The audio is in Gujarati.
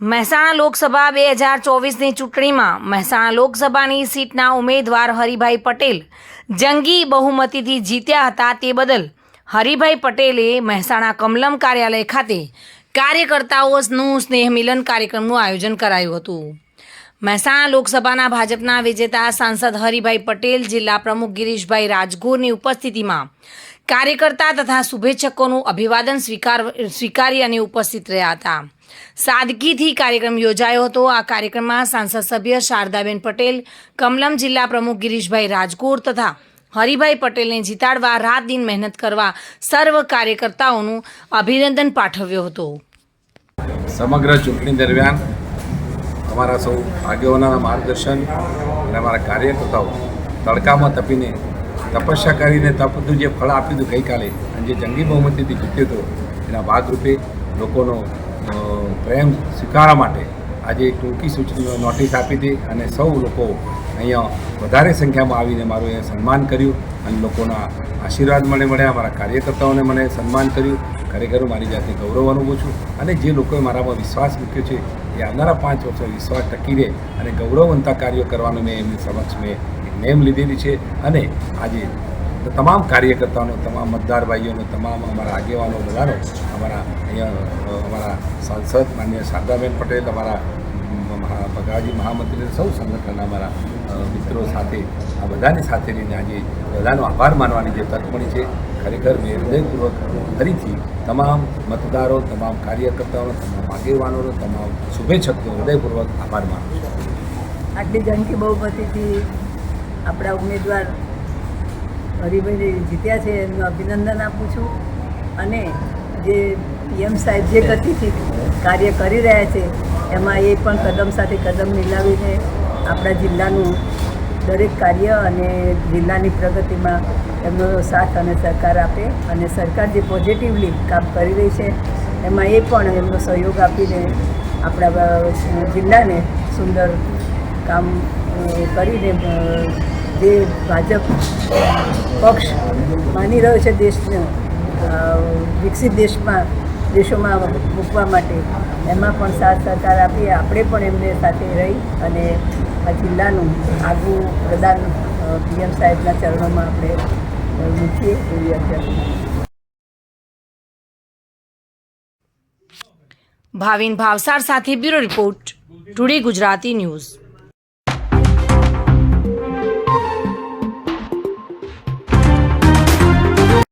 મહેસાણા લોકસભા બે હજાર ચોવીસની ચૂંટણીમાં મહેસાણા લોકસભાની સીટના ઉમેદવાર હરિભાઈ પટેલ જંગી બહુમતીથી જીત્યા હતા તે બદલ હરિભાઈ પટેલે મહેસાણા કમલમ કાર્યાલય ખાતે કાર્યકર્તાઓનું સ્નેહ મિલન કાર્યક્રમનું આયોજન કરાયું હતું. મહેસાણા લોકસભાના ભાજપના વિજેતા સાંસદ હરિભાઈ પટેલ, જિલ્લા પ્રમુખ ગિરીશભાઈ રાજગોરની ઉપસ્થિતિમાં કાર્યકર્તા તથા શુભેચ્છકોનું અભિવાદન સ્વીકાર, સ્વીકારી અને ઉપસ્થિત રહ્યા હતા. સાદગીથી કાર્યક્રમ યોજાયો હતો. આ કાર્યક્રમમાં સાંસદ સભ્ય શારદાબેન પટેલ, કમલમ જિલ્લા પ્રમુખ ગિરીશભાઈ રાજગોર તથા હરિભાઈ પટેલને જીતાડવા રાત દિન મહેનત કરવા સર્વ કાર્યકર્તાઓનું અભિનંદન પાઠવ્યો હતો. સમગ્ર ચૂંટણી દરમિયાન અમારા સૌ આગેવાનોના માર્ગદર્શન અને અમારા કાર્યકર્તાઓ તડકામાં તપીને તપસ્યા કરીને તપનું જે ફળ આપ્યું હતું ગઈકાલે, અને જે જંગી બહુમતીથી જીત્યો હતો, એના ભાગરૂપે લોકોનો પ્રેમ સ્વીકારવા માટે આજે ટૂંકી સૂચના નોટિસ આપી હતી, અને સૌ લોકો અહીંયા વધારે સંખ્યામાં આવીને મારું એ સન્માન કર્યું, અને લોકોના આશીર્વાદ મને મળ્યા, મારા કાર્યકર્તાઓને મને સન્માન કર્યું. ખરેખર મારી જાતને ગૌરવ અનુભવું છું, અને જે લોકોએ મારામાં વિશ્વાસ મૂક્યો છે, એ આવનારા પાંચ વર્ષો વિશ્વાસ ટકી રહે અને ગૌરવવંતા કાર્યો કરવાનું મેં એમની સમક્ષ મેં નેમ લીધેલી છે અને આજે તમામ કાર્યકર્તાઓનો, તમામ મતદાર ભાઈઓને, તમામ અમારા આગેવાનો બધાનો, અમારા અહીંયા અમારા સાંસદ માન્ય શારદાબેન પટેલ, અમારા ભગાજી મહામંત્રી સૌ સંગઠન અમારા મિત્રો સાથે, આ બધાની સાથે રહીને આજે બધાનો આભાર માનવાની જે તક છે, ખરેખર મેં હૃદયપૂર્વક ફરીથી તમામ મતદારો, તમામ કાર્યકર્તાઓનો તમામ આગેવાનોનો, તમામ શુભેચ્છકનો હૃદયપૂર્વક આભાર માનું છું. આટલી જંગી બહુમતીથી આપણા ઉમેદવાર હરિભાઈ જીત્યા છે એમનું અભિનંદન આપું છું. અને જે પીએમ સાહેબ જે ગતિથી કાર્ય કરી રહ્યા છે, એમાં એ પણ કદમ સાથે કદમ મિલાવીને આપણા જિલ્લાનું દરેક કાર્ય અને જિલ્લાની પ્રગતિમાં એમનો સાથ અને સહકાર આપે અને સરકાર જે પોઝિટિવલી કામ કરી રહી છે, એમાં એ પણ એમનો સહયોગ આપીને આપણા જિલ્લાને સુંદર કામ કરીને જે ભાજપ પક્ષ માની રહ્યો છે દેશને વિકસિત દેશમાં, દેશોમાં મૂકવા માટે, એમાં પણ સાથ સહકાર આપીએ. આપણે પણ એમને સાથે રહી અને આ જિલ્લાનું આગવું પ્રદાન પીએમ સાહેબના ચરણોમાં આપણે મૂકીએ એવી અભ્યર્થના ભાવિન ભાવસાર સાથે bureau report, today Gujarati news.